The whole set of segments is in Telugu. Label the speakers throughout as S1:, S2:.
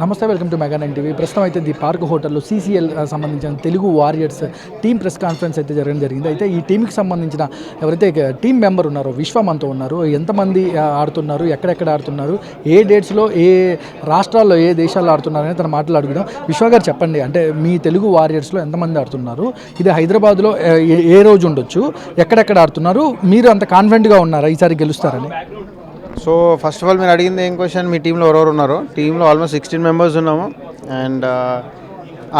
S1: నమస్తే welcome to Mega Nine TV. ప్రస్తుతం అయితే ది పార్క్ హోటల్లో సీసీఎల్ సంబంధించిన Telugu warriors team press conference అయితే జరగడం జరిగింది. అయితే ఈ టీంకి సంబంధించిన ఎవరైతే టీం మెంబర్ ఉన్నారో విశ్వమంతో ఉన్నారు ఎంతమంది ఆడుతున్నారు ఎక్కడెక్కడ ఆడుతున్నారు ఏ డేట్స్లో ఏ రాష్ట్రాల్లో ఏ దేశాల్లో ఆడుతున్నారు అనేది తన మాటలు అడుగుదాం. విశ్వ గారు చెప్పండి. అంటే మీ తెలుగు వారియర్స్లో ఎంతమంది ఆడుతున్నారు? ఇది హైదరాబాద్లో ఏ- ఏ రోజు ఉండొచ్చు? ఎక్కడెక్కడ ఆడుతున్నారు? మీరు అంత కాన్ఫిడెంట్గా ఉన్నారా? ఈసారి గెలుస్తారని?
S2: సో ఫస్ట్ ఆఫ్ ఆల్ మీరు అడిగింది ఏం క్వశ్చన్ మీ టీంలో ఎవరెవరు ఉన్నారు. టీంలో ఆల్మోస్ట్ సిక్స్టీన్ మెంబర్స్ ఉన్నాము. అండ్ uh,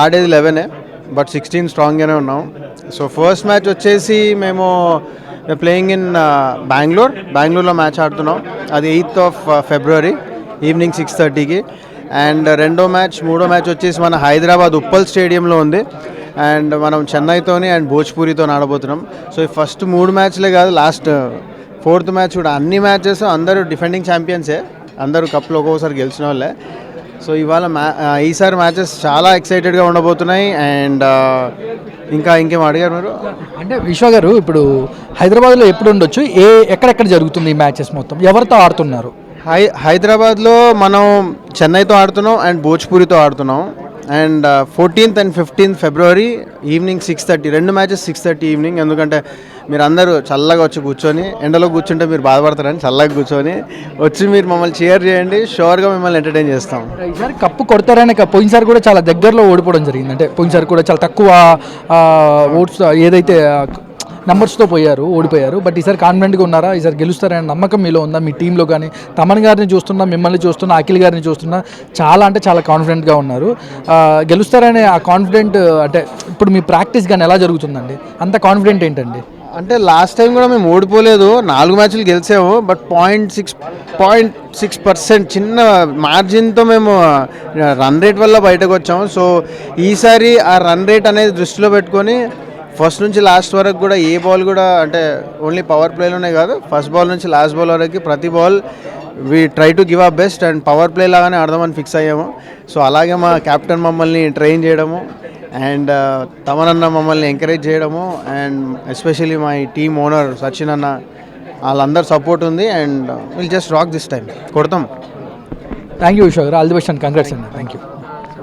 S2: ఆడేది లెవెనే బట్ సిక్స్టీన్ స్ట్రాంగ్గానే ఉన్నాము. సో ఫస్ట్ మ్యాచ్ వచ్చేసి మేము ప్లేయింగ్ ఇన్ బెంగళూరు బెంగళూరులో మ్యాచ్ ఆడుతున్నాం. అది eighth of February evening six థర్టీకి అండ్ రెండో మ్యాచ్ మూడో మ్యాచ్ వచ్చేసి మన హైదరాబాద్ ఉప్పల్ స్టేడియంలో ఉంది. అండ్ మనం చెన్నైతోని అండ్ భోజ్పూరితో ఆడబోతున్నాం. సో ఈ ఫస్ట్ మూడు మ్యాచ్లే కాదు లాస్ట్ ఫోర్త్ మ్యాచ్ కూడా అన్ని మ్యాచెస్ అందరూ డిఫెండింగ్ ఛాంపియన్సే అందరూ కప్పులు ఒక్కొక్కసారి గెలిచిన వాళ్ళే. సో ఇవాళ మ్యా ఈసారి మ్యాచెస్ చాలా ఎక్సైటెడ్గా ఉండబోతున్నాయి. అండ్ ఇంకా ఇంకేం అడిగారు మీరు?
S1: అంటే విశ్వ గారు ఇప్పుడు హైదరాబాద్లో ఎప్పుడు ఉండొచ్చు? ఏ ఎక్కడెక్కడ జరుగుతుంది ఈ మ్యాచెస్ మొత్తం? ఎవరితో ఆడుతున్నారు?
S2: హై హైదరాబాద్లో మనం చెన్నైతో ఆడుతున్నాం అండ్ భోజ్పూరితో ఆడుతున్నాం. And fourteenth and fifteenth February evening six thirty రెండు మ్యాచెస్ సిక్స్ థర్టీ ఈవినింగ్ ఎందుకంటే మీరు అందరూ చల్లగా వచ్చి కూర్చొని ఎండలో కూర్చుంటే మీరు బాధపడతారని చల్లగా కూర్చొని వచ్చి మీరు మమ్మల్ని షేర్ చేయండి. షూర్గా మిమ్మల్ని ఎంటర్టైన్ చేస్తాం.
S1: ఈసారి కప్పు కొడతారనే క- పోయినసారి కూడా చాలా దగ్గరలో ఓడిపోవడం జరిగింది. అంటే పోయినసారి కూడా చాలా తక్కువ ఓట్స్ ఏదైతే నెంబర్స్తో పోయారు ఓడిపోయారు. బట్ ఈసారి కాన్ఫిడెంట్గా ఉన్నారా? ఈసారి గెలుస్తారనే నమ్మకం మీలో ఉందా? మీ టీంలో కానీ తమన్ గారిని చూస్తున్నా మిమ్మల్ని చూస్తున్నా అఖిల్ గారిని చూస్తున్నా చాలా అంటే చాలా కాన్ఫిడెంట్గా ఉన్నారు. గెలుస్తారనే ఆ కాన్ఫిడెంట్ అంటే ఇప్పుడు మీ ప్రాక్టీస్ కానీ ఎలా జరుగుతుందండి? అంత కాన్ఫిడెంట్ ఏంటండి?
S2: అంటే లాస్ట్ టైం కూడా మేము ఓడిపోలేదు. నాలుగు మ్యాచ్లు గెలిచాము. But point six point six percent చిన్న మార్జిన్తో మేము రన్ రేట్ వల్ల బయటకు వచ్చాము. సో ఈసారి ఆ రన్ రేట్ అనేది దృష్టిలో పెట్టుకొని ఫస్ట్ నుంచి లాస్ట్ వరకు కూడా ఏ బాల్ కూడా అంటే ఓన్లీ పవర్ ప్లేలోనే కాదు. ఫస్ట్ బాల్ నుంచి లాస్ట్ బాల్ వరకు ప్రతి ball we try to give a best and power play లాగానే ఆడదామని ఫిక్స్ అయ్యాము. సో అలాగే మా కెప్టెన్ మమ్మల్ని ట్రైన్ చేయడము అండ్ uh, తమనన్న మమ్మల్ని ఎంకరేజ్ చేయడము and especially my team owner Sachin అన్న వాళ్ళందరూ సపోర్ట్ ఉంది and will just rock this time కొడతాం.
S1: Thank you Vishwa all the best and congrats అండి థ్యాంక్ యూ